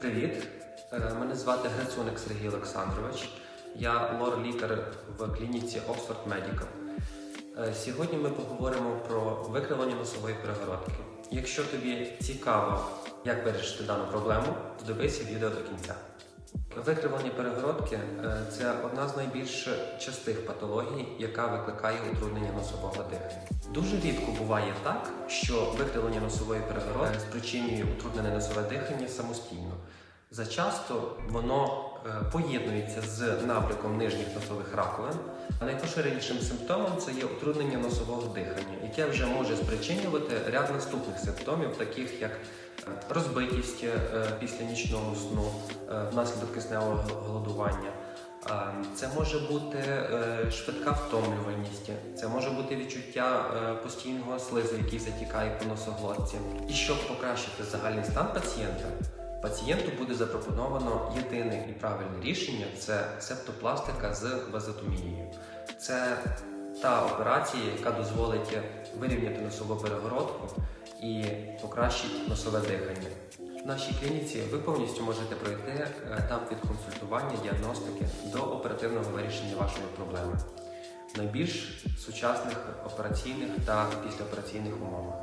Привіт, Е, мене звати Грицуник Сергій Олександрович. Я лор-лікар в клініці Oxford Medical. Е, Сьогодні ми поговоримо про викривлення носової перегородки. Якщо тобі цікаво, як вирішити дану проблему, дивися відео до кінця. Викривлення перегородки е, це одна з найбільш частих патологій, яка викликає утруднення носового дихання. Дуже рідко буває так, що викривлення носової перегородки спричинює утруднене носове дихання самостійно. Зачасто воно е, поєднується з набряком нижніх носових раковин. А найпоширенішим симптомом це є утруднення носового дихання, яке вже може спричинювати ряд наступних симптомів, таких як е, розбитість е, після нічного сну е, внаслідок кисневого голодування. Е, Це може бути е, швидка втомлювальність, це може бути відчуття е, постійного слизу, який затікає по носоглотці. І щоб покращити загальний стан пацієнта, пацієнту буде запропоновано єдине і правильне рішення це септопластика з вазотомією. Це та операція, яка дозволить вирівняти носову перегородку і покращить носове дихання. В нашій клініці ви повністю можете пройти е, етап від консультування, діагностики до оперативного вирішення вашої проблеми в найбільш сучасних операційних та післяопераційних умовах.